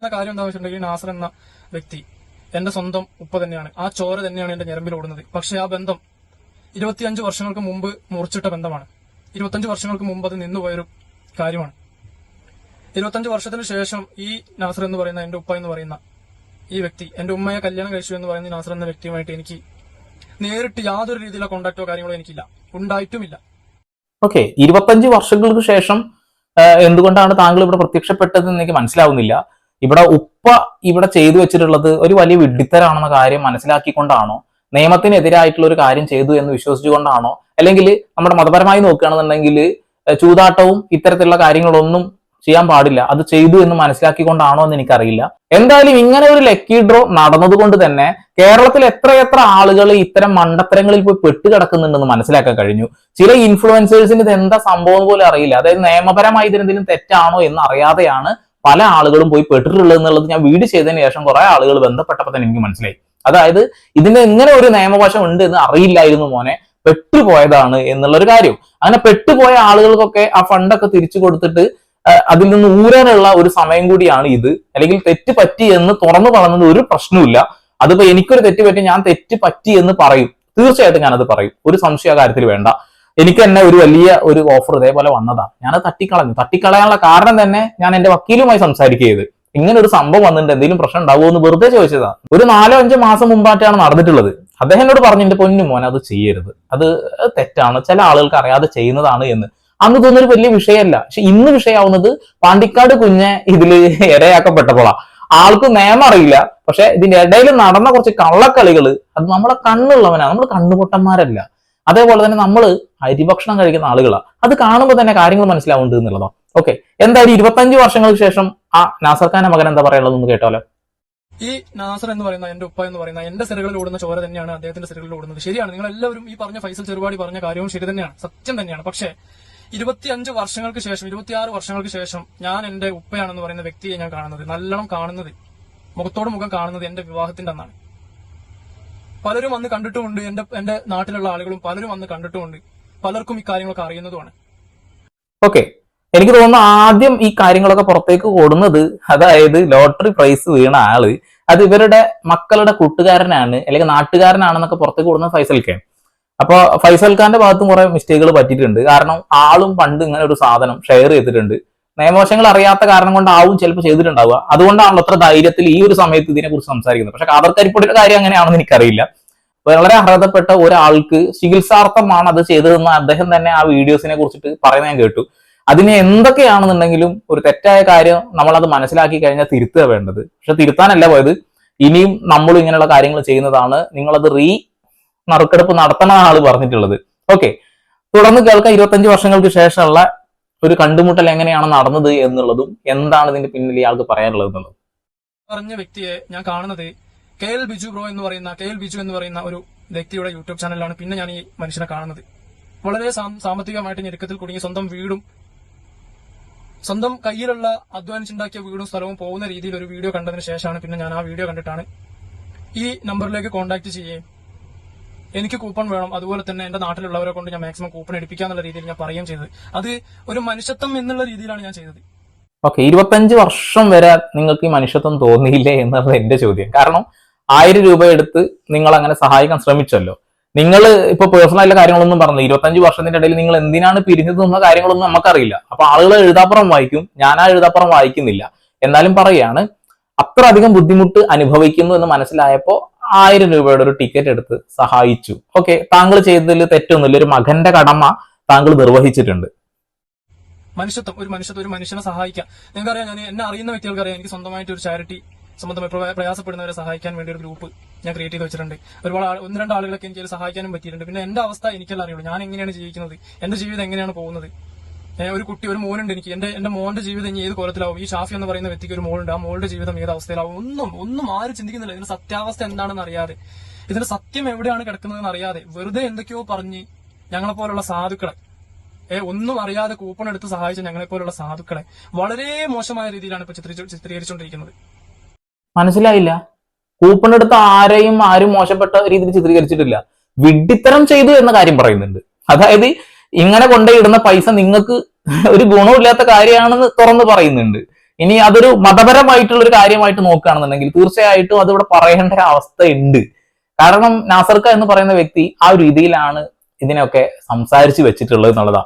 എന്ന കാര്യം എന്താ വെച്ചിട്ടുണ്ടെങ്കിൽ നാസർ എന്ന വ്യക്തി എന്റെ സ്വന്തം ഉപ്പ തന്നെയാണ്. ആ ചോര തന്നെയാണ് എന്റെ ഞരമ്പിൽ ഓടുന്നത്. പക്ഷെ ആ ബന്ധം ഇരുപത്തിയഞ്ച് വർഷങ്ങൾക്ക് മുമ്പ് മുറിച്ചിട്ട ബന്ധമാണ്. ഇരുപത്തഞ്ച് വർഷങ്ങൾക്ക് മുമ്പ് അത് നിന്നുപോയൊരു കാര്യമാണ്. ഇരുപത്തഞ്ച് വർഷത്തിന് ശേഷം ഈ നാസർ എന്ന് പറയുന്ന എന്റെ ഉപ്പ എന്ന് പറയുന്ന ഈ വ്യക്തി എന്റെ ഉമ്മയെ കല്യാണം കഴിച്ചു എന്ന് പറയുന്ന നാസർ എന്ന വ്യക്തിയുമായിട്ട് എനിക്ക് നേരിട്ട് യാതൊരു രീതിയിലുള്ള കോണ്ടാക്റ്റോ കാര്യങ്ങളോ എനിക്കില്ല. ഉണ്ടായിട്ടുമില്ല. ഓക്കെ ഇരുപത്തഞ്ച് വർഷങ്ങൾക്ക് ശേഷം എന്തുകൊണ്ടാണ് താങ്കൾ ഇവിടെ പ്രത്യക്ഷപ്പെട്ടതെന്ന് എനിക്ക് മനസ്സിലാവുന്നില്ല. ഇവിടെ ഉപ്പ ഇവിടെ ചെയ്തു വെച്ചിട്ടുള്ളത് ഒരു വലിയ വിഡ്ഢിത്തരാണെന്ന കാര്യം മനസ്സിലാക്കിക്കൊണ്ടാണോ? നിയമത്തിനെതിരായിട്ടുള്ള ഒരു കാര്യം ചെയ്തു എന്ന് വിശ്വസിച്ചുകൊണ്ടാണോ? അല്ലെങ്കിൽ നമ്മുടെ മതപരമായി നോക്കുകയാണെന്നുണ്ടെങ്കിൽ ചൂതാട്ടവും ഇത്തരത്തിലുള്ള കാര്യങ്ങളൊന്നും ചെയ്യാൻ പാടില്ല. അത് ചെയ്തു എന്ന് മനസ്സിലാക്കിക്കൊണ്ടാണോ എന്ന് എനിക്കറിയില്ല. എന്തായാലും ഇങ്ങനെ ഒരു ലക്കി ഡ്രോ നടന്നതുകൊണ്ട് തന്നെ കേരളത്തിൽ എത്രയെത്ര ആളുകൾ ഇത്തരം മണ്ടത്തരങ്ങളിൽ പോയി പെട്ടുകിടക്കുന്നുണ്ടെന്ന് മനസ്സിലാക്കാൻ കഴിഞ്ഞു. ചില ഇൻഫ്ലുവൻസേഴ്സിന് ഇത് എന്താ സംഭവം പോലും അറിയില്ല. അതായത് നിയമപരമായി ഇതിനെന്തെങ്കിലും തെറ്റാണോ എന്ന് അറിയാതെയാണ് പല ആളുകളും പോയി പെട്ടിട്ടുള്ളത് എന്നുള്ളത് ഞാൻ വീട് ചെയ്തതിന് ശേഷം കുറെ ആളുകൾ ബന്ധപ്പെട്ടപ്പോൾ തന്നെ എനിക്ക് മനസ്സിലായി. അതായത് ഇതിന് എങ്ങനെ ഒരു നിയമവശം ഉണ്ട് എന്ന് അറിയില്ലായിരുന്നു മോനെ. പെട്ടുപോയതാണ് എന്നുള്ളൊരു കാര്യം. അങ്ങനെ പെട്ടുപോയ ആളുകൾക്കൊക്കെ ആ ഫണ്ടൊക്കെ തിരിച്ചു കൊടുത്തിട്ട് അതിൽ നിന്ന് ഊരാനുള്ള ഒരു സമയം കൂടിയാണ് ഇത്. അല്ലെങ്കിൽ തെറ്റ് പറ്റി എന്ന് തുറന്നു പറയുന്നത് ഒരു പ്രശ്നമില്ല അതിപ്പോ എനിക്കൊരു തെറ്റ് പറ്റി ഞാൻ തെറ്റ് പറ്റി എന്ന് പറയും. തീർച്ചയായിട്ടും ഞാനത് പറയും. ഒരു സംശയ കാര്യത്തിൽ വേണ്ട. എനിക്ക് തന്നെ ഒരു വലിയ ഒരു ഓഫർ ഇതേപോലെ വന്നതാണ് ഞാനത് തട്ടിക്കളഞ്ഞു. തട്ടിക്കളയാനുള്ള കാരണം തന്നെ ഞാൻ എന്റെ വക്കീലുമായി സംസാരിക്കുകയത് ഇങ്ങനെ ഒരു സംഭവം വന്നിട്ടുണ്ട്. എന്തെങ്കിലും പ്രശ്നം ഉണ്ടാവുമോ എന്ന് വെറുതെ ചോദിച്ചതാ. ഒരു നാലോ അഞ്ചോ മാസം മുമ്പായിട്ടാണ് നടന്നിട്ടുള്ളത്. അദ്ദേഹം എന്നോട് പറഞ്ഞു എന്റെ പൊന്നു മോനെ അത് ചെയ്യരുത്. അത് തെറ്റാണ്. ചില ആളുകൾക്ക് അറിയാതെ ചെയ്യുന്നതാണ് എന്ന്. അന്ന് തോന്നൊരു വലിയ വിഷയമല്ല. പക്ഷെ ഇന്ന് വിഷയമാവുന്നത് പാണ്ടിക്കാട് കുഞ്ഞ് ഇതിൽ ഇരയാക്കപ്പെട്ടപ്പോഴാണ് ആൾക്ക് നിയമം അറിയില്ല. പക്ഷെ ഇതിന്റെ ഇടയിൽ നടന്ന കുറച്ച് കള്ളക്കളികൾ അത് നമ്മളെ കണ്ണുള്ളവനാണ് നമ്മൾ കണ്ണുപൊട്ടന്മാരല്ല. അതേപോലെ തന്നെ നമ്മൾ അരിഭക്ഷണം കഴിക്കുന്ന ആളുകളാണ് അത് കാണുമ്പോൾ തന്നെ കാര്യങ്ങൾ മനസ്സിലാവുന്നുണ്ട് എന്നുള്ളതോ. ഓക്കെ എന്തായാലും ഇരുപത്തഞ്ച് വർഷങ്ങൾക്ക് ശേഷം ആ നാസർ ഖാന്റെ മകൻ എന്താ പറയാനുള്ളത് കേട്ടാലോ ഈ നാസർ എന്ന് പറയുന്ന എന്റെ ഉപ്പ എന്ന് പറയുന്ന എന്റെ സിരകളിൽ ഓടുന്ന ചോര തന്നെയാണ് അദ്ദേഹത്തിന്റെ സിരകളിൽ ഓടുന്നത്. ശരിയാണ്. നിങ്ങൾ എല്ലാവരും ഈ പറഞ്ഞ ഫൈസൽ ചെറുപാടി പറഞ്ഞ കാര്യവും ശരി തന്നെയാണ്. സത്യം തന്നെയാണ്. പക്ഷേ ഇരുപത്തിയഞ്ച് വർഷങ്ങൾക്ക് ശേഷം ഇരുപത്തിയാറ് വർഷങ്ങൾക്ക് ശേഷം ഞാൻ എന്റെ ഉപ്പയാണെന്ന് പറയുന്ന വ്യക്തിയെ ഞാൻ കാണുന്നത്. നല്ലോണം കാണുന്നത്. മുഖത്തോട് മുഖം കാണുന്നത് എന്റെ വിവാഹത്തിന്റെ അന്നാണ്. പലരും വന്ന് കണ്ടിട്ടുമുണ്ട്. എന്റെ എന്റെ നാട്ടിലുള്ള ആളുകളും പലരും വന്ന് കണ്ടിട്ടുമുണ്ട്. പലർക്കും ഈ കാര്യങ്ങളൊക്കെ അറിയുന്നതുമാണ്. ഓക്കെ എനിക്ക് തോന്നുന്നു ആദ്യം ഈ കാര്യങ്ങളൊക്കെ പുറത്തേക്ക് കൊടുന്നത് അതായത് ലോട്ടറി പ്രൈസ് വീണ ആൾ അത് ഇവരുടെ മക്കളുടെ കൂട്ടുകാരനാണ് അല്ലെങ്കിൽ നാട്ടുകാരനാണെന്നൊക്കെ പുറത്തേക്ക് കൊടുക്കുന്നത് ഫൈസൽ ഖാൻ അപ്പൊ ഫൈസൽ ഖാന്റെ ഭാഗത്തും കുറെ മിസ്റ്റേക്കുകൾ പറ്റിയിട്ടുണ്ട്. കാരണം ആളും പണ്ട് ഇങ്ങനെ ഒരു സാധനം ഷെയർ ചെയ്തിട്ടുണ്ട്. നിയമവശങ്ങൾ അറിയാത്ത കാരണം കൊണ്ടാവും ചിലപ്പോൾ ചെയ്തിട്ടുണ്ടാവുക. അതുകൊണ്ടാണല്ലോ അത്ര ധൈര്യത്തിൽ ഈ ഒരു സമയത്ത് ഇതിനെക്കുറിച്ച് സംസാരിക്കുന്നത്. പക്ഷെ കാതർക്കരിപ്പൊടിയുടെ കാര്യം അങ്ങനെയാണെന്ന് എനിക്കറിയില്ല. വളരെ അർഹതപ്പെട്ട ഒരാൾക്ക് ചികിത്സാർത്ഥമാണ് അത് ചെയ്തതെന്ന് അദ്ദേഹം തന്നെ ആ വീഡിയോസിനെ കുറിച്ചിട്ട് പറയുന്നത് കേട്ടു. അതിന് എന്തൊക്കെയാണെന്നുണ്ടെങ്കിലും ഒരു തെറ്റായ കാര്യം നമ്മൾ അത് മനസ്സിലാക്കി കഴിഞ്ഞാൽ തിരുത്തുക വേണ്ടത്. പക്ഷെ തിരുത്താനല്ല പോയത്. ഇനിയും നമ്മൾ ഇങ്ങനെയുള്ള കാര്യങ്ങൾ ചെയ്യുന്നതാണ്. നിങ്ങളത് റീ നറുക്കെടുപ്പ് നടത്തണമെന്നാണ് പറഞ്ഞിട്ടുള്ളത്. ഓക്കെ. തുടർന്ന് കേൾക്കാം. ഇരുപത്തഞ്ച് വർഷങ്ങൾക്ക് ശേഷമുള്ള ഒരു കണ്ടുമുട്ടൽ എങ്ങനെയാണ് നടന്നത് എന്നുള്ളതും എന്താണ് ഇതിന്റെ പിന്നിൽ ഇയാൾക്ക് പറയാനുള്ളത് പറഞ്ഞ വ്യക്തിയെ ഞാൻ കാണുന്നത് കെ എൽ ബിജു ബ്രോ എന്ന് പറയുന്ന കെ എൽ ബിജു എന്ന് പറയുന്ന ഒരു വ്യക്തിയുടെ യൂട്യൂബ് ചാനലിലാണ് പിന്നെ ഞാൻ ഈ മനുഷ്യനെ കാണുന്നത്. വളരെ സാമ്പത്തികമായിട്ട് ഞെരുക്കത്തിൽ കുടുങ്ങി സ്വന്തം വീടും സ്വന്തം കയ്യിലുള്ള അധ്വാനിച്ചുണ്ടാക്കിയ വീടും സ്ഥലവും പോകുന്ന രീതിയിൽ ഒരു വീഡിയോ കണ്ടതിന് ശേഷമാണ് പിന്നെ ഞാൻ ആ വീഡിയോ കണ്ടിട്ടാണ് ഈ നമ്പറിലേക്ക് കോൺടാക്ട് ചെയ്യുകയും എനിക്ക് കൂപ്പൺ വേണം. അതുപോലെ തന്നെ എന്റെ നാട്ടിലുള്ളവരെ കൊണ്ട് ഞാൻ മാക്സിമം കൂപ്പൺ എടുപ്പിക്കാന്നുള്ള രീതിയിൽ ഞാൻ പറയുകയും ചെയ്തത്. അത് ഒരു മനുഷ്യത്വം എന്നുള്ള രീതിയിലാണ് ഞാൻ ചെയ്തത്. ഓക്കെ ഇരുപത്തഞ്ച് വർഷം വരെ നിങ്ങൾക്ക് ഈ മനുഷ്യത്വം തോന്നിയില്ലേ എന്നുള്ളത് എന്റെ ചോദ്യം. കാരണം ആയിരം രൂപ എടുത്ത് നിങ്ങൾ അങ്ങനെ സഹായിക്കാൻ ശ്രമിച്ചല്ലോ. നിങ്ങൾ ഇപ്പൊ പേഴ്സണലായിട്ടുള്ള കാര്യങ്ങളൊന്നും പറഞ്ഞു ഇരുപത്തഞ്ച് വർഷത്തിന്റെ ഇടയിൽ നിങ്ങൾ എന്തിനാണ് പിരിഞ്ഞത് എന്ന കാര്യങ്ങളൊന്നും നമുക്കറിയില്ല. അപ്പൊ ആളുകൾ എഴുതാപ്പുറം വായിക്കും. ഞാൻ ആ എഴുതാപ്പുറം വായിക്കുന്നില്ല. എന്നാലും പറയാണ് അത്ര അധികം ബുദ്ധിമുട്ട് അനുഭവിക്കുന്നു എന്ന് മനസ്സിലായപ്പോ ആയിരം രൂപയുടെ ഒരു ടിക്കറ്റ് എടുത്ത് സഹായിച്ചു. ഓക്കെ താങ്കൾ ചെയ്തതിൽ തെറ്റൊന്നുമില്ല. ഒരു മകന്റെ കടമ താങ്കൾ നിർവഹിച്ചിട്ടുണ്ട്. മനുഷ്യത്വം. ഒരു മനുഷ്യത്വം ഒരു മനുഷ്യനെ സഹായിക്കാം. നിങ്ങൾക്കറിയാം ഞാൻ എന്നെ അറിയുന്ന വ്യക്തികൾക്ക് അറിയാം എനിക്ക് സ്വന്തമായിട്ട് ഒരു ചാരിറ്റി സംബന്ധമായി പ്രയ- പ്രയാസപ്പെടുന്നവരെ സഹായിക്കാൻ വേണ്ടി ഒരു ഗ്രൂപ്പ് ഞാൻ ക്രിയേറ്റ് ചെയ്ത് വെച്ചിട്ടുണ്ട്. ഒരുപാട് ആൾ- ഒന്ന് രണ്ട് ആളുകളൊക്കെ എനിക്ക് സഹായിക്കാനും പറ്റിയിട്ടുണ്ട്. പിന്നെ എന്റെ അവസ്ഥ എനിക്കല്ല അറിയുള്ളൂ. ഞാൻ എങ്ങനെയാണ് ജീവിക്കുന്നത്? എന്റെ ജീവിതം എങ്ങനെയാണ് പോകുന്നത്? ഒരു കുട്ടി ഒരു മോനുണ്ട് എനിക്ക്. എന്റെ എന്റെ മോന്റെ ജീവിതം ഇനി ഏത് കോലത്തിലാവും? ഈ ഷാഫി എന്ന് പറയുന്ന വ്യക്തിക്ക് ഒരു മോളുണ്ട്. ആ മോളുടെ ജീവിതം ഏത് അവസ്ഥയിലാവും? ഒന്നും ഒന്നും ആരും ചിന്തിക്കുന്നില്ല. ഇതിന്റെ സത്യാവസ്ഥ എന്താണെന്ന് അറിയാതെ. ഇതിന്റെ സത്യം എവിടെയാണ് കിടക്കുന്നതെന്ന് അറിയാതെ വെറുതെ എന്തൊക്കെയോ പറഞ്ഞ് ഞങ്ങളെ പോലുള്ള സാധുക്കളെ ഏ ഒന്നും അറിയാതെ കൂപ്പൺ എടുത്ത് സഹായിച്ച ഞങ്ങളെ പോലുള്ള സാധുക്കളെ വളരെ മോശമായ രീതിയിലാണ് ഇപ്പൊ ചിത്രീ ചിത്രീകരിച്ചുകൊണ്ടിരിക്കുന്നത്. മനസ്സിലായില്ല. കൂപ്പൺ എടുത്ത ആരെയും ആരും മോശപ്പെട്ട രീതിയിൽ ചിത്രീകരിച്ചിട്ടില്ല. വിഡ്ഢിത്തരം ചെയ്തു എന്ന കാര്യം പറയുന്നുണ്ട്. അതായത് ഇങ്ങനെ കൊണ്ടുപോയിടുന്ന പൈസ നിങ്ങൾക്ക് ഒരു ഗുണമില്ലാത്ത കാര്യമാണെന്ന് തുറന്ന് പറയുന്നുണ്ട്. ഇനി അതൊരു മതപരമായിട്ടുള്ള ഒരു കാര്യമായിട്ട് നോക്കുകയാണെന്നുണ്ടെങ്കിൽ തീർച്ചയായിട്ടും അതിവിടെ പറയേണ്ട ഒരു അവസ്ഥ ഉണ്ട് കാരണം നാസർക്ക എന്ന് പറയുന്ന വ്യക്തി ആ ഒരു രീതിയിലാണ് ഇതിനൊക്കെ സംസാരിച്ച് വെച്ചിട്ടുള്ളത് എന്നുള്ളതാ.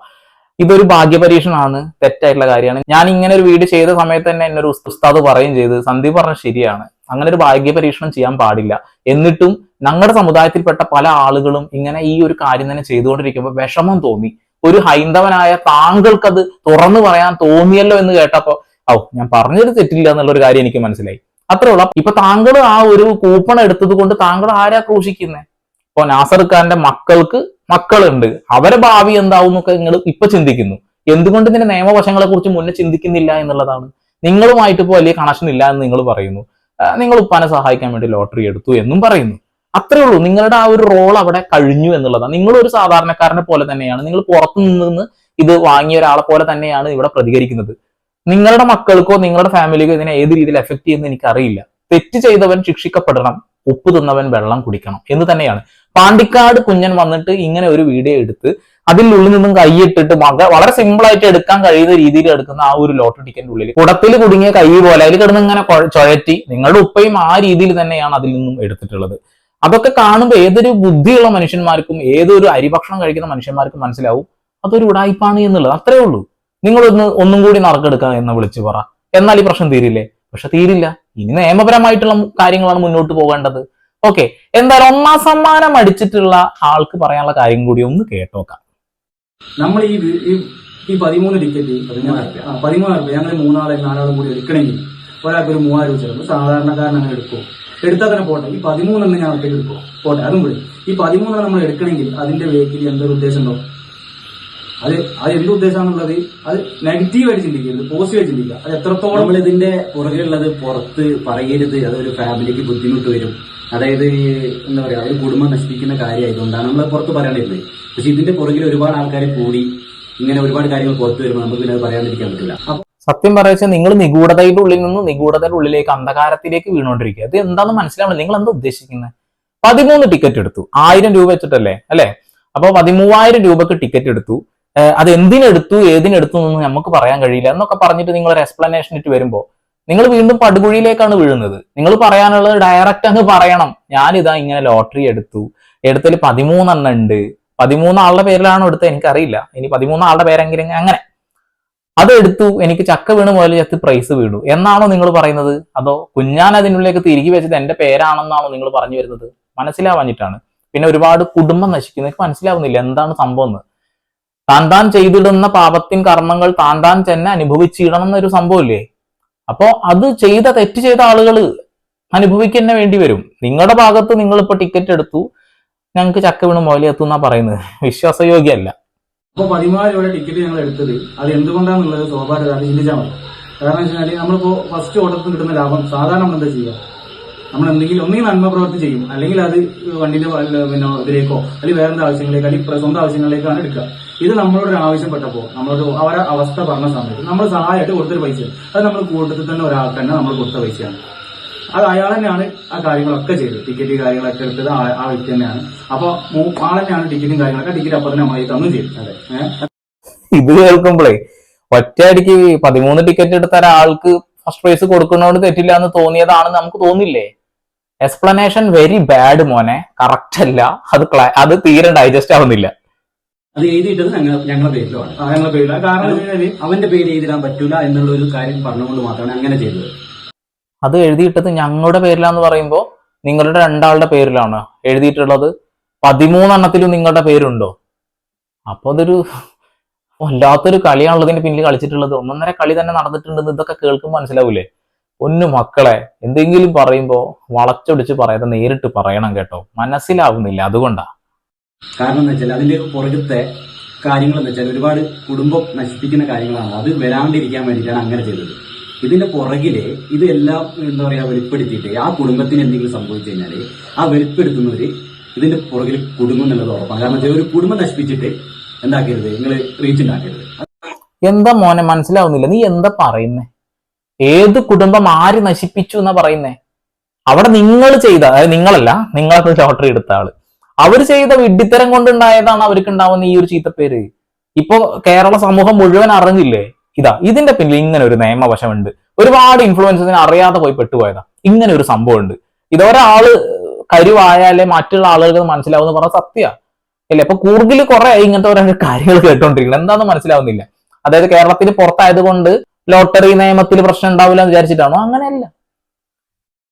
ഇതൊരു ഭാഗ്യപരീക്ഷണമാണ് തെറ്റായിട്ടുള്ള കാര്യമാണ്. ഞാൻ ഇങ്ങനെ ഒരു വീട് ചെയ്ത സമയത്ത് തന്നെ എന്നൊരു ഉസ്താദ് പറയുകയും ചെയ്ത് സന്ദീപ് പറഞ്ഞ ശരിയാണ്. അങ്ങനെ ഒരു ഭാഗ്യപരീക്ഷണം ചെയ്യാൻ പാടില്ല. എന്നിട്ടും ഞങ്ങളുടെ സമുദായത്തിൽപ്പെട്ട പല ആളുകളും ഇങ്ങനെ ഈ ഒരു കാര്യം തന്നെ ചെയ്തുകൊണ്ടിരിക്കുമ്പോൾ വിഷമം തോന്നി. ഒരു ഹൈന്ദവനായ താങ്കൾക്കത് തുറന്നു പറയാൻ തോന്നിയല്ലോ എന്ന് കേട്ടപ്പോ ഔ ഞാൻ പറഞ്ഞത് തെറ്റില്ല എന്നുള്ളൊരു കാര്യം എനിക്ക് മനസ്സിലായി. അത്രേ ഉള്ളൂ. ഇപ്പൊ താങ്കൾ ആ ഒരു കൂപ്പൺ എടുത്തത് കൊണ്ട് താങ്കൾ ആരാ ക്രൂശിക്കുന്നത് ഇപ്പൊ നാസർ മക്കൾക്ക് മക്കളുണ്ട്. അവരെ ഭാവി എന്താവും എന്നൊക്കെ നിങ്ങൾ ഇപ്പൊ ചിന്തിക്കുന്നു. എന്തുകൊണ്ട് ഇതിന്റെ നിയമവശങ്ങളെ കുറിച്ച് മുന്നേ ചിന്തിക്കുന്നില്ല എന്നുള്ളതാണ്. നിങ്ങളുമായിട്ട് ഇപ്പൊ വലിയ കണക്ഷൻ ഇല്ല എന്ന് നിങ്ങൾ പറയുന്നു നിങ്ങൾ ഉപ്പാനെ സഹായിക്കാൻ വേണ്ടി ലോട്ടറി എടുത്തു എന്നും പറയുന്നു. അത്രേ ഉള്ളൂ. നിങ്ങളുടെ ആ ഒരു റോൾ അവിടെ കഴിഞ്ഞു എന്നുള്ളതാണ്. നിങ്ങൾ ഒരു സാധാരണക്കാരനെ പോലെ തന്നെയാണ്. നിങ്ങൾ പുറത്തു നിന്ന് ഇത് വാങ്ങിയ ഒരാളെ പോലെ തന്നെയാണ് ഇവിടെ പ്രതികരിക്കുന്നത്. നിങ്ങളുടെ മക്കൾക്കോ നിങ്ങളുടെ ഫാമിലിക്കോ ഇതിനെ ഏത് രീതിയിൽ എഫക്ട് ചെയ്യുന്ന എനിക്കറിയില്ല. തെറ്റ് ചെയ്തവൻ ശിക്ഷിക്കപ്പെടണം ഉപ്പ് തിന്നവൻ വെള്ളം കുടിക്കണം എന്ന് തന്നെയാണ്. പാണ്ടിക്കാട് കുഞ്ഞൻ വന്നിട്ട് ഇങ്ങനെ ഒരു വീഡിയോ എടുത്ത് അതിനുള്ളിൽ നിന്നും കൈയിട്ടിട്ട് മക വളരെ സിമ്പിൾ ആയിട്ട് എടുക്കാൻ കഴിയുന്ന രീതിയിൽ എടുക്കുന്ന ആ ഒരു ലോട്ടറി ടിക്കറ്റിന്റെ ഉള്ളിൽ കുടത്തിൽ കുടുങ്ങിയ കൈ പോലെ അതിൽ കിടന്ന് ഇങ്ങനെ ചുഴറ്റി നിങ്ങളുടെ ഉപ്പയും ആ രീതിയിൽ തന്നെയാണ് അതിൽ നിന്നും എടുത്തിട്ടുള്ളത്. അതൊക്കെ കാണുമ്പോൾ ഏതൊരു ബുദ്ധിയുള്ള മനുഷ്യന്മാർക്കും ഏതൊരു അരിഭക്ഷണം കഴിക്കുന്ന മനുഷ്യന്മാർക്കും മനസ്സിലാവും. അതൊരു ഉടായ്പാണ് എന്നുള്ളത്. അത്രേ ഉള്ളൂ. നിങ്ങളൊന്ന് ഒന്നും കൂടി നറുക്കെടുക്കുക എന്ന് വിളിച്ചു പറ. എന്നാൽ ഈ പ്രശ്നം തീരില്ലേ? പക്ഷെ തീരില്ല. ഇനി നിയമപരമായിട്ടുള്ള കാര്യങ്ങളാണ് മുന്നോട്ട് പോകേണ്ടത്. ഓക്കെ. എന്തായാലും ഒന്നാം സമ്മാനം അടിച്ചിട്ടുള്ള ആൾക്ക് പറയാനുള്ള കാര്യം കൂടി ഒന്ന് കേട്ടോക്കാം. നമ്മൾ ഈ ഈ പതിമൂന്ന് ടിക്കറ്റ് പതിമൂന്ന് രൂപ ഞങ്ങൾ മൂന്നാളെ നാലാളും കൂടി എടുക്കണമെങ്കിൽ ഒരാൾക്ക് ഒരു മൂവായിരം രൂപ ചിലപ്പോൾ സാധാരണക്കാരൻ അങ്ങനെ എടുക്കും. എടുത്താൽ തന്നെ പോട്ടെ ഈ പതിമൂന്നെണ്ണം ഞാൻ ഒറ്റയ്ക്ക് എടുക്കും. പോട്ടെ അതും കൂടി ഈ പതിമൂന്നെണ്ണം നമ്മൾ എടുക്കണമെങ്കിൽ അതിന്റെ വേക്കിൽ എന്തൊരു ഉദ്ദേശം ഉണ്ടോ അത് അത് എന്ത് ഉദ്ദേശമാണെന്നുള്ളത് അത് നെഗറ്റീവായിട്ട് ചിന്തിക്കരുത് പോസിറ്റീവായിട്ട് ചിന്തിക്കുക. അത് എത്രത്തോളം നമ്മൾ ഇതിന്റെ പുറകിലുള്ളത് പുറത്ത് പറയരുത്. അതൊരു ഫാമിലിക്ക് ബുദ്ധിമുട്ട് വരും. അതായത് എന്താ പറയാ ഒരു കുടുംബം നശിപ്പിക്കുന്ന കാര്യമായതുകൊണ്ടാണ് നമ്മൾ പുറത്ത് പറയാണ്ടിരുന്നത് പക്ഷെ ഇതിന്റെ പുറകിൽ ഒരുപാട് ആൾക്കാർ കൂടി ഇങ്ങനെ ഒരുപാട് കാര്യങ്ങൾ പുറത്തു വരുമ്പോൾ നമുക്ക് പിന്നെ അത് പറയാണ്ടിരിക്കാൻ പറ്റില്ല. സത്യം പറയുക നിങ്ങൾ നിഗൂഢതയുടെ ഉള്ളിൽ നിന്ന് നിഗൂഢതയുടെ ഉള്ളിലേക്ക് അന്ധകാരത്തിലേക്ക് വീണുകൊണ്ടിരിക്കുക അത് എന്താണെന്ന് മനസ്സിലാവണം? നിങ്ങൾ എന്താ ഉദ്ദേശിക്കുന്നത് പതിമൂന്ന് ടിക്കറ്റ് എടുത്തു. ആയിരം രൂപ വെച്ചിട്ടല്ലേ? അല്ലെ? അപ്പൊ പതിമൂവായിരം രൂപക്ക് ടിക്കറ്റ് എടുത്തു. അത് എന്തിനെടുത്തു ഏതിനെടുത്തു എന്നൊന്നും നമുക്ക് പറയാൻ കഴിയില്ല. എന്നൊക്കെ പറഞ്ഞിട്ട് നിങ്ങൾ ഒരു എക്സ്പ്ലനേഷൻ ഇട്ട് വരുമ്പോ നിങ്ങൾ വീണ്ടും പടുകുഴിയിലേക്കാണ് വീഴുന്നത്. നിങ്ങൾ പറയാനുള്ളത് ഡയറക്റ്റ് അങ്ങ് പറയണം. ഞാനിതാ ഇങ്ങനെ ലോട്ടറി എടുത്തു. എടുത്തതിൽ പതിമൂന്നെണ്ണം ഉണ്ട്. പതിമൂന്ന് ആളുടെ പേരിലാണോ എടുത്തത്? എനിക്കറിയില്ല. ഇനി പതിമൂന്ന് ആളുടെ പേരെങ്കിലും അങ്ങനെ. അത് എടുത്തു എനിക്ക് ചക്ക വീണ് മുതൽ ചത്ത് പ്രൈസ് വീണു. എന്നാണോ നിങ്ങൾ പറയുന്നത്? അതോ കുഞ്ഞാൻ അതിനുള്ളിലേക്ക് തിരികെ വെച്ചത് എന്റെ പേരാണെന്നാണോ നിങ്ങൾ പറഞ്ഞു വരുന്നത്? മനസ്സിലാവാഞ്ഞിട്ടാണ്. പിന്നെ ഒരുപാട് കുടുംബം നശിക്കുന്നു. എനിക്ക് മനസ്സിലാവുന്നില്ല എന്താണ് സംഭവം എന്ന്. താൻ താൻ ചെയ്തിടുന്ന പാപത്തിൻ കർമ്മങ്ങൾ താൻ താൻ തന്നെ അനുഭവിച്ചിടണം എന്നൊരു സംഭവമില്ലേ? അപ്പോ അത് ചെയ്ത തെറ്റ് ചെയ്ത ആളുകൾ അനുഭവിക്കുന്ന വേണ്ടി വരും. നിങ്ങളുടെ ഭാഗത്ത് നിങ്ങൾ ടിക്കറ്റ് എടുത്തു ഞങ്ങൾക്ക് ചക്ക വീണ് മുതലെത്തുന്നാ പറയുന്നത്. വിശ്വാസയോഗ്യമല്ല അപ്പോൾ പതിനാല് രൂപയുടെ ടിക്കറ്റ് ഞങ്ങൾ എടുത്തത്. അത് എന്തുകൊണ്ടാണെന്നുള്ളത് സ്വാഭാവികമായിട്ട് ചിന്തിച്ചാൽ മതി. കാരണം വെച്ച് കഴിഞ്ഞാൽ നമ്മളിപ്പോ ഫസ്റ്റ് ഓർഡറിൽ കിട്ടുന്ന ലാഭം സാധാരണ നമ്മൾ എന്താ ചെയ്യുക? നമ്മൾ എന്തെങ്കിലും ഒന്നെങ്കിൽ നന്മ പ്രവൃത്തി ചെയ്യും. അല്ലെങ്കിൽ അത് വണ്ടിന്റെ പിന്നെ ഇതിലേക്കോ അല്ലെങ്കിൽ വേറെ എന്താ ആവശ്യങ്ങളിലേക്കോ അല്ലെങ്കിൽ സ്വന്തം ആവശ്യങ്ങളിലേക്കാണ് എടുക്കുക. ഇത് നമ്മളോട് ആവശ്യപ്പെട്ടപ്പോൾ നമ്മളോട് അവരെ അവസ്ഥ പറഞ്ഞ സമയത്ത് നമ്മൾ സഹായമായിട്ട് കൊടുത്തൊരു പൈസ. അത് നമ്മൾ കൂട്ടത്തിൽ തന്നെ ഒരാൾക്ക് തന്നെ നമ്മൾ കൊടുത്ത പൈസയാണ്. അത് അയാൾ തന്നെയാണ് ആ കാര്യങ്ങളൊക്കെ ചെയ്തത്. ടിക്കറ്റ് കാര്യങ്ങളൊക്കെ എടുത്തത് ആ- വ്യക്തി തന്നെയാണ്. അപ്പൊ മൂ- ആൾ തന്നെയാണ് ടിക്കറ്റും കാര്യങ്ങളൊക്കെ ടിക്കറ്റ് അപ്പൊ തന്നെ നമ്മൾ തന്നും ചെയ്തു അതെ. ഇത് കേൾക്കുമ്പോഴേ ഒറ്റയടിക്ക് പതിമൂന്ന് ടിക്കറ്റ് എടുത്ത ഒരാൾക്ക് ഫസ്റ്റ് പ്രൈസ് കൊടുക്കുന്നതുകൊണ്ട് തെറ്റില്ല എന്ന് തോന്നിയതാണെന്ന് നമുക്ക് തോന്നില്ലേ? എക്സ്പ്ലനേഷൻ വെരി ബാഡ് മോനെ. കറക്റ്റ് അല്ല. അത് അത് തീരെ ഡൈജസ്റ്റ് ആവുന്നില്ല. അത് എഴുതിയിട്ടത് ഞങ്ങൾ ഞങ്ങളുടെ പേരിലാണ് ഞങ്ങളുടെ പേരിലാണ്. കാരണം അവന്റെ പേര് എഴുതിടാൻ പറ്റൂല എന്നുള്ള ഒരു കാര്യം പറഞ്ഞുകൊണ്ട് മാത്രമാണ് അങ്ങനെ ചെയ്തത്. അത് എഴുതിയിട്ടത് ഞങ്ങളുടെ പേരിലാന്ന് പറയുമ്പോൾ നിങ്ങളുടെ രണ്ടാളുടെ പേരിലാണ്. എഴുതിയിട്ടുള്ളത് പതിമൂന്നെണ്ണത്തിലും നിങ്ങളുടെ പേരുണ്ടോ? അപ്പൊ അതൊരു വല്ലാത്തൊരു കളിയാണുള്ളതിന് പിന്നിൽ കളിച്ചിട്ടുള്ളത്. ഒന്നൊന്നര കളി തന്നെ നടന്നിട്ടുണ്ടെന്ന് ഇതൊക്കെ കേൾക്കുമ്പോൾ മനസ്സിലാവൂലേ? ഒന്നു മക്കളെ എന്തെങ്കിലും പറയുമ്പോ വളച്ചൊടിച്ച് പറയാതെ നേരിട്ട് പറയണം കേട്ടോ. മനസ്സിലാവുന്നില്ല അതുകൊണ്ടാ. കാരണം എന്ന് വെച്ചാൽ അതിന്റെ പുറകത്തെ കാര്യങ്ങൾ എന്ന് വെച്ചാൽ ഒരുപാട് കുടുംബം നശിപ്പിക്കുന്ന കാര്യങ്ങളാണ്. അത് വരാണ്ടിരിക്കാൻ വേണ്ടിയിട്ടാണ് അങ്ങനെ ചെയ്തത്. ഇതിന്റെ പുറകിൽ ഇതെല്ലാം എന്താ പറയാ വെളിപ്പെടുത്തിയിട്ട് ആ കുടുംബത്തിന് എന്തെങ്കിലും സംഭവിച്ചു കഴിഞ്ഞാൽ ആ വെളിപ്പെടുത്തുന്നവര് ഇതിന്റെ പുറകിൽ കുടുംബം എന്നുള്ളത് ഉറപ്പാണ്. കാരണം ഒരു കുടുംബം നശിപ്പിച്ചിട്ട് എന്താക്കരുത്? നിങ്ങൾ റീച്ച് ഉണ്ടാക്കരുത്. എന്താ മോനെ മനസ്സിലാവുന്നില്ല. നീ എന്താ പറയുന്നേ? ഏത് കുടുംബം ആര് നശിപ്പിച്ചു എന്നാ പറയുന്നേ? അവിടെ നിങ്ങൾ ചെയ്ത അതായത് നിങ്ങളല്ല നിങ്ങളൊക്കെ ലോട്ടറി എടുത്ത ആൾ. അവർ ചെയ്ത വിഡ്ഢിത്തരം കൊണ്ടുണ്ടായതാണ് അവർക്ക് ഉണ്ടാവുന്ന ഈ ഒരു ചീത്തപ്പേര്. ഇപ്പൊ കേരള സമൂഹം മുഴുവൻ അറിഞ്ഞില്ലേ? ഇതാ ഇതിന്റെ പിന്നിൽ ഇങ്ങനെ ഒരു നിയമവശമുണ്ട്. ഒരുപാട് ഇൻഫ്ലുവൻസസിനെ അറിയാതെ പോയി പെട്ടുപോയതാ. ഇങ്ങനെ ഒരു സംഭവം ഉണ്ട് ഇതൊരാൾ കരുവായാലേ മറ്റുള്ള ആളുകൾക്ക് മനസ്സിലാവുന്ന മനസ്സിലാവും പറഞ്ഞ സത്യ ഇല്ല ഇപ്പൊ കൂർഗിൽ കുറെ ഇങ്ങനത്തെ ഓരോ കാര്യങ്ങൾ കേട്ടോണ്ടിരിക്കുന്നത് എന്താണെന്ന് മനസ്സിലാവുന്നില്ല. അതായത് കേരളത്തിന് പുറത്തായതുകൊണ്ട് ലോട്ടറി നിയമത്തിൽ പ്രശ്നം ഉണ്ടാവില്ല എന്ന് വിചാരിച്ചിട്ടാണോ? അങ്ങനെയല്ല.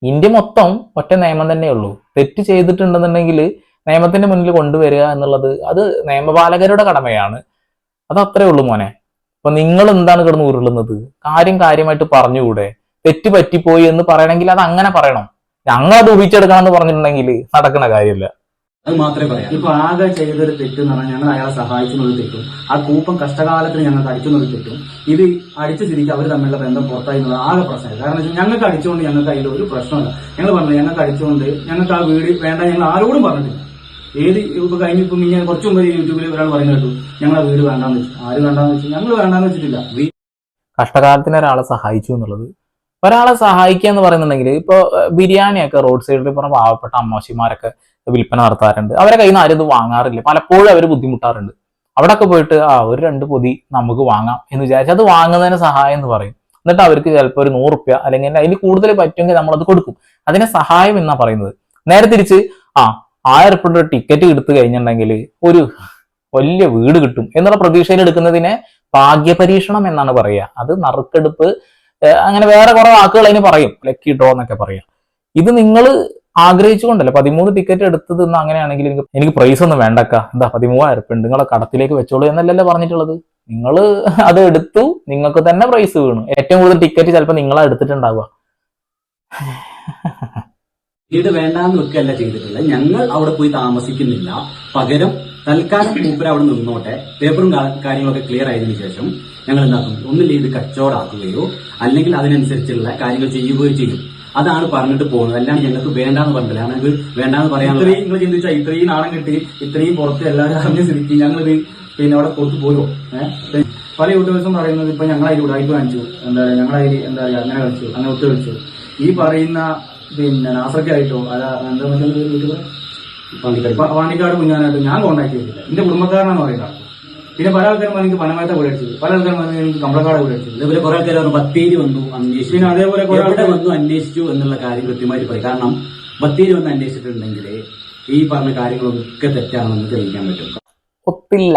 ഇന്ത്യ മൊത്തം ഒറ്റ നിയമം തന്നെ ഉള്ളൂ. തെറ്റ് ചെയ്തിട്ടുണ്ടെന്നുണ്ടെങ്കിൽ നിയമത്തിന്റെ മുന്നിൽ കൊണ്ടുവരിക എന്നുള്ളത് അത് നിയമപാലകരുടെ കടമയാണ്. അത് അത്രേ ഉള്ളൂ മോനെ. അപ്പൊ നിങ്ങൾ എന്താണ് കിടന്ന് ഉരുളുന്നത്? കാര്യം കാര്യമായിട്ട് പറഞ്ഞുകൂടെ? തെറ്റ് പറ്റിപ്പോയി എന്ന് പറയണമെങ്കിൽ അത് അങ്ങനെ പറയണം. ഞങ്ങൾ അത് ഊഹിച്ചെടുക്കണം എന്ന് പറഞ്ഞിട്ടുണ്ടെങ്കിൽ നടക്കുന്ന കാര്യമില്ല. അത് മാത്രമേ പറയാം ഇപ്പൊ ആകെ ചെയ്തൊരു തെറ്റ് എന്ന് പറഞ്ഞാൽ ഞങ്ങൾ അയാളെ സഹായിക്കുന്നത് തെറ്റും ആ കൂപ്പം കഷ്ടകാലത്തിന് ഞങ്ങൾക്ക് അടിക്കുന്നത് തെറ്റും ഇത് അടിച്ചു തിരിച്ച് അവർ തമ്മിലുള്ള ബന്ധം പുറത്തായി എന്നുള്ള ആകെ പ്രശ്നമില്ല കാരണം വെച്ചാൽ ഞങ്ങൾക്ക് അടിച്ചുകൊണ്ട് ഞങ്ങൾക്ക് അതിൽ ഒരു പ്രശ്നമില്ല ഞങ്ങൾ പറഞ്ഞു ഞങ്ങൾക്ക് അടിച്ചുകൊണ്ട് ഞങ്ങൾക്ക് ആ വീട് വേണ്ട ഞങ്ങൾ ആരോടും പറഞ്ഞിട്ടില്ല. ഏത് ഇപ്പൊ കഴിഞ്ഞ ഇപ്പൊ ഞാൻ കുറച്ചു മുമ്പ് യൂട്യൂബിൽ ഒരാൾ പറഞ്ഞു കേട്ടു ഞങ്ങളെ വീട് വേണ്ടാന്ന് വെച്ചു ആര് വേണ്ടാന്ന് വെച്ചു? ഞങ്ങൾ വേണ്ടാന്ന് വെച്ചിട്ടില്ല. കഷ്ടകാലത്തിന് ഒരാളെ സഹായിച്ചു എന്നുള്ളത്. ഒരാളെ സഹായിക്കുക എന്ന് പറയുന്നുണ്ടെങ്കിൽ ഇപ്പോൾ ബിരിയാണിയൊക്കെ റോഡ് സൈഡിൽ പറഞ്ഞ പാവപ്പെട്ട അമ്മാശിമാരൊക്കെ വിൽപ്പന നടത്താറുണ്ട്. അവരെ കയ്യിൽ നിന്ന് ആരും ഇത് വാങ്ങാറില്ല. പലപ്പോഴും അവർ ബുദ്ധിമുട്ടാറുണ്ട്. അവിടെയൊക്കെ പോയിട്ട് ആ ഒരു രണ്ട് പൊതി നമുക്ക് വാങ്ങാം എന്ന് വിചാരിച്ചാൽ അത് വാങ്ങുന്നതിന് സഹായം എന്ന് പറയും. എന്നിട്ട് അവർക്ക് ചിലപ്പോൾ ഒരു നൂറ് റുപ്യ അല്ലെങ്കിൽ അതിന് കൂടുതൽ പറ്റുമെങ്കിൽ നമ്മളത് കൊടുക്കും. അതിനെ സഹായം എന്നാണ് പറയുന്നത്? നേരെ തിരിച്ച് ആ ആയിരം ഒരു ടിക്കറ്റ് എടുത്തു കഴിഞ്ഞിട്ടുണ്ടെങ്കിൽ ഒരു വലിയ വീട് കിട്ടും എന്നുള്ള പ്രതീക്ഷയിൽ എടുക്കുന്നതിനെ ഭാഗ്യപരീക്ഷണം എന്നാണ് പറയുക. അത് നറുക്കെടുപ്പ് അങ്ങനെ വേറെ കുറെ വാക്കുകൾ അതിന് പറയും. ലക്കി ഡ്രോ എന്നൊക്കെ പറയാം. ഇത് നിങ്ങൾ ആഗ്രഹിച്ചുകൊണ്ടല്ലേ? പതിമൂന്ന് ടിക്കറ്റ് എടുത്തത് എന്ന് അങ്ങനെയാണെങ്കിൽ എനിക്ക് എനിക്ക് പ്രൈസ് ഒന്നും വേണ്ടക്ക. എന്താ പതിമൂവായിരം ഉറുപ്പിക ഉണ്ട്? നിങ്ങളെ കടത്തിലേക്ക് വെച്ചോളൂ എന്നല്ലല്ലേ പറഞ്ഞിട്ടുള്ളത്. നിങ്ങൾ അത് എടുത്തു നിങ്ങൾക്ക് തന്നെ പ്രൈസ് വീണു. ഏറ്റവും കൂടുതൽ ടിക്കറ്റ് ചിലപ്പോൾ നിങ്ങളാ എടുത്തിട്ടുണ്ടാവുക. വീട് വേണ്ടാന്ന് വെക്കല്ല ചെയ്തിട്ടുള്ളത്. ഞങ്ങൾ അവിടെ പോയി താമസിക്കുന്നില്ല. പകരം തൽക്കാലം മൂപ്പര അവിടെ നിന്നോട്ടെ. പേപ്പറും കാര്യങ്ങളൊക്കെ ക്ലിയർ ആയതിനു ശേഷം ഞങ്ങൾ എന്താക്കും? ഒന്നില്ല ഇത് കച്ചവടാക്കുകയോ അല്ലെങ്കിൽ അതിനനുസരിച്ചുള്ള കാര്യങ്ങൾ ചെയ്യുകയോ ചെയ്യും. അതാണ് പറഞ്ഞിട്ട് പോകുന്നത്. അല്ലാണ്ട് ഞങ്ങൾക്ക് വേണ്ടാന്ന് പറഞ്ഞില്ല ഞങ്ങൾക്ക് വേണ്ടാന്ന് പറയാൻ ഇത്രയും നിങ്ങൾ ചിന്തിച്ചാൽ ഇത്രയും നാണം കിട്ടി ഇത്രയും പുറത്ത് എല്ലാവരും അറിഞ്ഞ സ്ഥിതിക്ക് ഞങ്ങളിത് പിന്നെ അവിടെ പുറത്ത് പോരോ ഏഹ് പല യൂട്യൂബേഴ്സും പറയുന്നത് ഇപ്പൊ ഞങ്ങളതിൽ ഉടായ്പ കാണിച്ചു. എന്താ പറയാ? ഞങ്ങളതിൽ എന്താ പറയാ? അങ്ങനെ കളിച്ചു അങ്ങനെ ഒത്തു കളിച്ചു. ഈ പറയുന്ന പിന്നെ നാഫ്രിക്കായിട്ടോ അല്ല എന്താ പണിക്കാർ പ- പാണ്ടിക്കാട് കുഞ്ഞാനായിട്ട് ഞാൻ കോൺടാക്ട് ചെയ്തില്ല. എന്റെ കുടുംബക്കാരനാണ് പറയുന്നത് പിന്നെ പല ആൾക്കാരും പറഞ്ഞു എനിക്ക് പനമേത്ത വീട് അടിച്ചത് പല ആൾക്കാരും പറഞ്ഞു എനിക്ക് കമ്പളക്കാട് വീട് അടിച്ചത് അതേപോലെ കുറെ ആൾക്കാർ പറഞ്ഞു ബത്തേരി വന്നു അന്വേഷിച്ചു. പിന്നെ അതേപോലെ കുറെ എവിടെ ആൾക്കാർ വന്നു അന്വേഷിച്ചു എന്നുള്ള കാര്യം കൃത്യമായിട്ട് പറയും. കാരണം ബത്തേരി വന്ന് അന്വേഷിച്ചിട്ടുണ്ടെങ്കിൽ ഈ പറഞ്ഞ കാര്യങ്ങളൊക്കെ തെറ്റാണെന്ന് തെളിയിക്കാൻ പറ്റും. ഒത്തില്ല.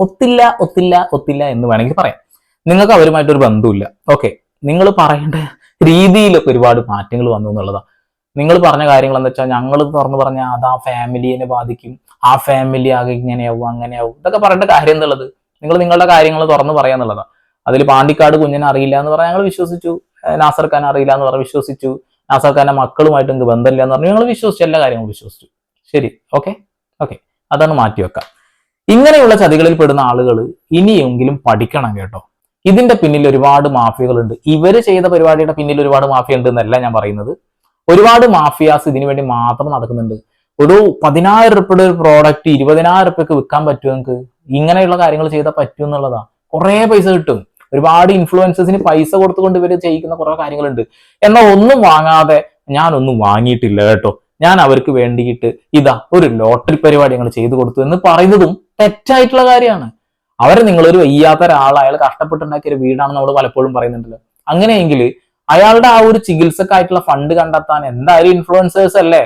ഒത്തില്ല ഒത്തില്ല ഒത്തില്ല എന്ന് വേണമെങ്കിൽ പറയാം. നിങ്ങൾക്ക് അവരുമായിട്ടൊരു ബന്ധമില്ല ഓക്കെ. നിങ്ങൾ പറയേണ്ട രീതിയിലൊക്കെ ഒരുപാട് മാറ്റങ്ങൾ വന്നു എന്നുള്ളതാണ് നിങ്ങൾ പറഞ്ഞ കാര്യങ്ങൾ എന്താ വെച്ചാൽ ഞങ്ങൾ തുറന്നു പറഞ്ഞാൽ അത് ആ ഫാമിലിയെ ബാധിക്കും. ആ ഫാമിലി ആകെ ഇങ്ങനെയാവും അങ്ങനെയാവും ഇതൊക്കെ പറയേണ്ട കാര്യം എന്നുള്ളത്. നിങ്ങൾ നിങ്ങളുടെ കാര്യങ്ങൾ തുറന്നു പറയാന്നുള്ളതാണ് അതിൽ പാണ്ടിക്കാട് കുഞ്ഞിനെ അറിയില്ല എന്ന് പറഞ്ഞാൽ ഞങ്ങൾ വിശ്വസിച്ചു. നാസർ ഖാൻ അറിയില്ല എന്ന് പറഞ്ഞ് വിശ്വസിച്ചു. നാസർ മക്കളുമായിട്ട് എന്ത് ബന്ധമില്ല എന്ന് പറഞ്ഞു ഞങ്ങൾ വിശ്വസിച്ചു എല്ലാ കാര്യങ്ങളും വിശ്വസിച്ചു. ശരി ഓക്കെ? ഓക്കെ അതാണ് മാറ്റി വെക്കാം ഇങ്ങനെയുള്ള ചതികളിൽ പെടുന്ന ആളുകൾ ഇനിയെങ്കിലും പഠിക്കണം കേട്ടോ. ഇതിന്റെ പിന്നിൽ ഒരുപാട് മാഫിയകളുണ്ട്. ഇവർ ചെയ്ത പരിപാടിയുടെ പിന്നിൽ ഒരുപാട് മാഫിയ ഉണ്ട് എന്നല്ല ഞാൻ പറയുന്നത്. ഒരുപാട് മാഫിയാസ് ഇതിനു വേണ്ടി മാത്രം നടക്കുന്നുണ്ട്. ഒരു പതിനായിരം റുപ്യയുടെ ഒരു പ്രോഡക്റ്റ് ഇരുപതിനായിരം റുപ്യക്ക് വിൽക്കാൻ പറ്റുമോ നിങ്ങൾക്ക്? ഇങ്ങനെയുള്ള കാര്യങ്ങൾ ചെയ്താൽ പറ്റും എന്നുള്ളതാ. കുറേ പൈസ കിട്ടും. ഒരുപാട് ഇൻഫ്ലുവൻസസിന് പൈസ കൊടുത്തുകൊണ്ട് ഇവർ ചെയ്യിക്കുന്ന കുറെ കാര്യങ്ങളുണ്ട്. എന്നാൽ ഒന്നും വാങ്ങാതെ ഞാനൊന്നും വാങ്ങിയിട്ടില്ല കേട്ടോ. ഞാൻ അവർക്ക് വേണ്ടിയിട്ട് ഇതാ ഒരു ലോട്ടറി പരിപാടി ഞങ്ങൾ ചെയ്തു കൊടുത്തു എന്ന് പറയുന്നതും തെറ്റായിട്ടുള്ള കാര്യമാണ്. അവരെ നിങ്ങളൊരു വയ്യാത്ത ഒരാൾ അയാൾ കഷ്ടപ്പെട്ടുണ്ടാക്കിയ ഒരു വീടാണെന്ന് നമ്മൾ പലപ്പോഴും പറയുന്നുണ്ടല്ലോ. അങ്ങനെയെങ്കിൽ അയാളുടെ ആ ഒരു ചികിത്സക്കായിട്ടുള്ള ഫണ്ട് കണ്ടെത്താൻ എന്തായാലും ഇൻഫ്ലുവൻസേഴ്സ് അല്ലേ?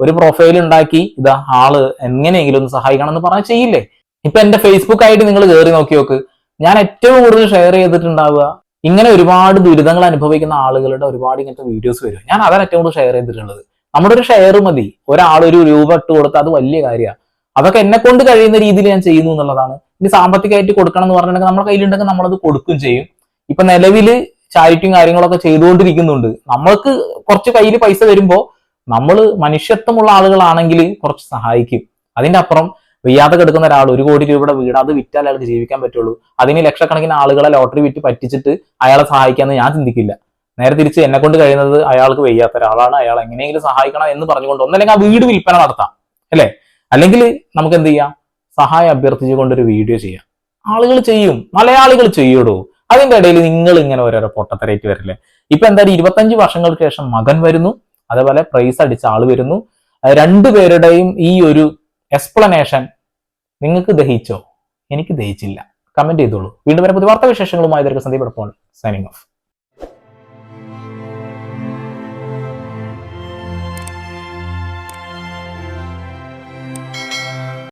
ഒരു പ്രൊഫൈൽ ഉണ്ടാക്കി ഇത് ആൾ എങ്ങനെയെങ്കിലും ഒന്ന് സഹായിക്കണം എന്ന് പറഞ്ഞാൽ ചെയ്യില്ലേ? ഇപ്പൊ എന്റെ ഫേസ്ബുക്ക് ആയിട്ട് നിങ്ങൾ കയറി നോക്കി നോക്ക്. ഞാൻ ഏറ്റവും കൂടുതൽ ഷെയർ ചെയ്തിട്ടുണ്ടാവുക ഇങ്ങനെ ഒരുപാട് ദുരിതങ്ങൾ അനുഭവിക്കുന്ന ആളുകളുടെ ഒരുപാട് ഇങ്ങനത്തെ വീഡിയോസ് വരും. ഞാൻ അതാണ് ഏറ്റവും കൂടുതൽ ഷെയർ ചെയ്തിട്ടുള്ളത്. നമ്മുടെ ഒരു ഷെയർ മതി. ഒരാൾ ഒരു രൂപ ഇട്ട് കൊടുത്താൽ അത് വലിയ കാര്യമാണ് അതൊക്കെ എന്നെ കൊണ്ട് കഴിയുന്ന രീതിയിൽ ഞാൻ ചെയ്യുന്നു എന്നുള്ളതാണ് ഇനി സാമ്പത്തികമായിട്ട് കൊടുക്കണം എന്ന് പറഞ്ഞിട്ടുണ്ടെങ്കിൽ നമ്മുടെ കയ്യിലുണ്ടെങ്കിൽ നമ്മളത് കൊടുക്കും ചെയ്യും. ഇപ്പൊ നിലവിൽ ചാരിറ്റിയും കാര്യങ്ങളൊക്കെ ചെയ്തുകൊണ്ടിരിക്കുന്നുണ്ട്. നമ്മൾക്ക് കുറച്ച് കയ്യിൽ പൈസ വരുമ്പോൾ നമ്മൾ മനുഷ്യത്വമുള്ള ആളുകളാണെങ്കിൽ കുറച്ച് സഹായിക്കും. അതിന്റെ അപ്പുറം വയ്യാതെ കിടക്കുന്ന ഒരാൾ ഒരു കോടി രൂപയുടെ വീട് അത് വിറ്റാൽ അയാൾക്ക് ജീവിക്കാൻ പറ്റുള്ളൂ. അതിന് ലക്ഷക്കണക്കിന് ആളുകളെ ലോട്ടറി വിറ്റ് പറ്റിച്ചിട്ട് അയാളെ സഹായിക്കാമെന്ന് ഞാൻ ചിന്തിക്കില്ല. നേരെ തിരിച്ച് എന്നെ കൊണ്ട് കഴിയുന്നത് അയാൾക്ക് വയ്യാത്ത ഒരാളാണ്. അയാൾ എങ്ങനെയെങ്കിലും സഹായിക്കണം എന്ന് പറഞ്ഞുകൊണ്ട് ഒന്നല്ലെങ്കിൽ ആ വീട് വിൽപ്പന നടത്താം. അല്ലേ? അല്ലെങ്കിൽ നമുക്ക് എന്ത് ചെയ്യാം? സഹായം അഭ്യർത്ഥിച്ചുകൊണ്ട് ഒരു വീഡിയോ ചെയ്യാം. ആളുകൾ ചെയ്യും. മലയാളികൾ ചെയ്യൂടോ? അതിന്റെ ഇടയിൽ നിങ്ങൾ ഇങ്ങനെ ഓരോരോ പൊട്ടത്തരേറ്റ് വരില്ലേ? ഇപ്പൊ എന്തായാലും ഇരുപത്തഞ്ച് വർഷങ്ങൾക്ക് ശേഷം മകൻ വരുന്നു. അതേപോലെ പ്രൈസ് അടിച്ച ആൾ വരുന്നു. രണ്ടുപേരുടെയും ഈ ഒരു എക്സ്പ്ലനേഷൻ നിങ്ങൾക്ക് ദഹിച്ചോ? എനിക്ക് ദഹിച്ചില്ല. കമന്റ് ചെയ്തോളൂ. വീണ്ടും വരെ. പുതിയ വാർത്താ വിശേഷങ്ങളുമായി ഇതൊക്കെ സന്ദീപ് സൈനിങ് ഓഫ്